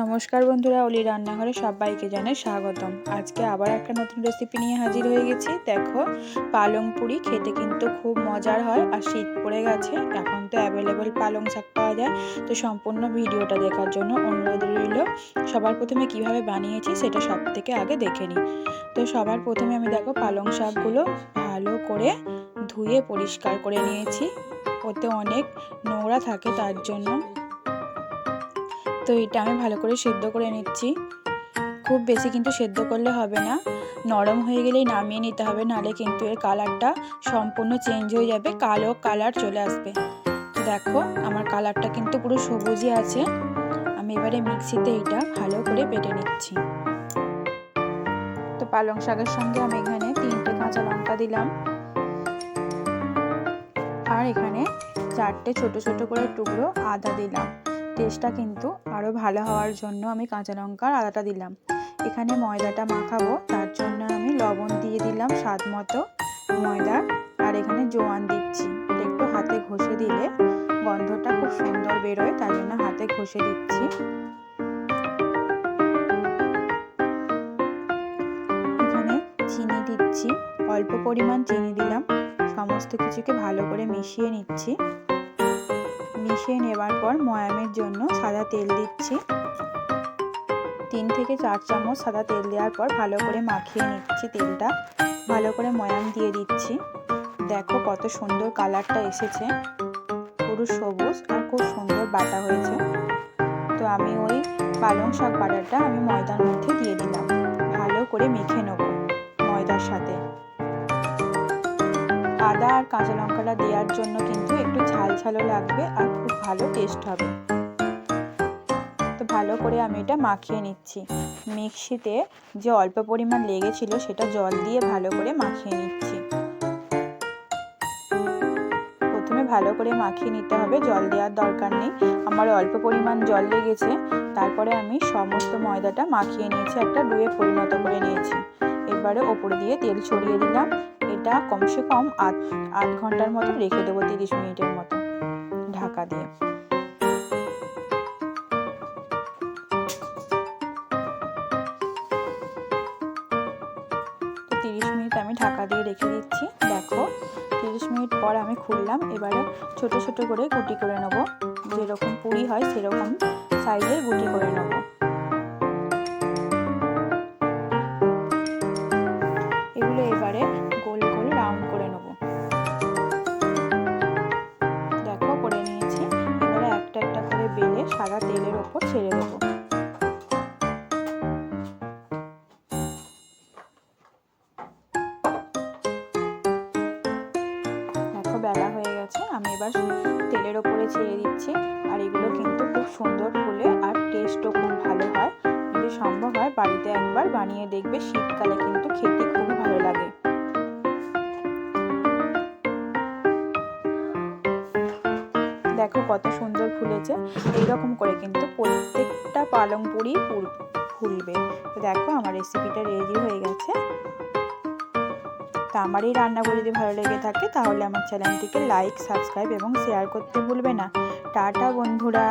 নমস্কার বন্ধুরা, অলি রান্নাঘরে সবাইকে জানাই স্বাগতম। আজকে আবার একটা নতুন রেসিপি নিয়ে হাজির হয়ে গেছি। দেখো, পালং পুরি খেতে কিন্তু খুব মজার হয় আর শীত পড়ে গেছে, এখন তো অ্যাভেলেবেল পালং শাক পাওয়া যায়। তো সম্পূর্ণ ভিডিওটা দেখার জন্য অনুরোধ রইল, সবার প্রথমে কীভাবে বানিয়েছি সেটা সব থেকে আগে দেখে নিই। তো সবার প্রথমে আমি দেখো পালং শাকগুলো ভালো করে ধুয়ে পরিষ্কার করে নিয়েছি। ওতে অনেক নোংরা থাকে তার জন্য তো এটা আমি ভালো করে সেদ্ধ করে নিচ্ছি। খুব বেশি কিন্তু সেদ্ধ করলে হবে না। নরম হয়ে গেলেই নামিয়ে নিতে হবে নাহলে কিন্তু এর কালারটা সম্পূর্ণ চেঞ্জ হয়ে যাবে, কালো কালার চলে আসবে। দেখো, আমার কালারটা কিন্তু পুরো সবুজই আছে। আমি এবারে মিক্সিতে এটা ভালো করে বেটে নিচ্ছি। তো পালং শাকের সঙ্গে আমি এখানে তিনটে কাঁচা লঙ্কা দিলাম। আর এখানে চারটে ছোট ছোট করে টুকরো আদা দিলাম। টেস্টটা কিন্তু আরও ভালো হওয়ার জন্য আমি কাঁচা লঙ্কার আদাটা দিলাম। এখানে ময়দাটা মাখাবো, তার জন্য আমি লবণ দিয়ে দিলাম স্বাদ মতো ময়দা, আর এখানে জোয়ান দিচ্ছি। এটা একটু হাতে ঘষে দিলে গন্ধটা খুব সুন্দর বেরোয়, তার জন্য হাতে ঘষে দিচ্ছি। এখানে চিনি দিচ্ছি, অল্প পরিমাণ চিনি দিলাম। সমস্ত কিছুকে ভালো করে মিশিয়ে নিচ্ছি। মিশিয়ে নেবার পর ময়ামের জন্য সাদা তেল দিচ্ছি। তিন থেকে চার চামচ সাদা তেল দেওয়ার পর ভালো করে মাখিয়ে নিচ্ছি তেলটা। ভালো করে ময়াম দিয়ে দিচ্ছি। দেখো কত সুন্দর কালারটা এসেছে। পুরো সবুজ আর খুব সুন্দর বাটা হয়েছে। তো আমি ওই পালং শাক বাটারটা আমি ময়দার মধ্যে দিয়ে দিলাম। ভালো করে মেখে নেব ময়দার সাথে। আদা আর কাঁচা লঙ্কাটা দেওয়ার জন্য কিন্তু একটু ঝাল ঝালও লাগবে আর খুব ভালো টেস্ট হবে। তো ভালো করে আমি এটা মাখিয়ে নিচ্ছি। মিক্সিতে যে অল্প পরিমাণ লেগেছিল সেটা জল দিয়ে ভালো করে মাখিয়ে নিচ্ছি। প্রথমে ভালো করে মাখিয়ে নিতে হবে, জল দেওয়ার দরকার নেই। আমার অল্প পরিমাণ জল লেগেছে, তারপরে আমি সমস্ত ময়দাটা মাখিয়ে নিয়েছি, একটা ডুয়ে পরিণত করে নিয়েছি। এবারে ওপর দিয়ে তেল ছড়িয়ে দিলাম। এটা কমসে কম আধ আধ ঘণ্টার মতো রেখে দেবো তিরিশ মিনিটের মতো ঢাকা দিয়ে। তিরিশ মিনিট আমি ঢাকা দিয়ে রেখে দিচ্ছি। দেখো, তিরিশ মিনিট পর আমি খুললাম, এবারে ছোট ছোট করে গুটি করে নেব। যেরকম পুরি হয় সেরকম সাইজের গুটি করে নেব। সাদা তেলের ওপর ছেড়ে দেবো। বেলা হয়ে গেছে, আমি এবার তেলের ওপরে ছেড়ে দিচ্ছি। আর এগুলো কিন্তু খুব সুন্দর ফুলে আর টেস্টও খুব ভালো হয়। যদি সম্ভব হয়, বাড়িতে একবার বানিয়ে দেখবে, শীতকালে কিন্তু খেতে খুবই ভালো লাগে। দেখো কত সুন্দর ফুলেছে। এইরকম করে কিন্তু প্রত্যেকটা পালং পুরি ফুলবে। তো দেখো আমার রেসিপিটা রেডি হয়ে গেছে। তা আমার এই রান্নাগুলো যদি ভালো লেগে থাকে, তাহলে আমার চ্যানেলটিকে লাইক সাবস্ক্রাইব এবং শেয়ার করতে ভুলবে না। টাটা বন্ধুরা।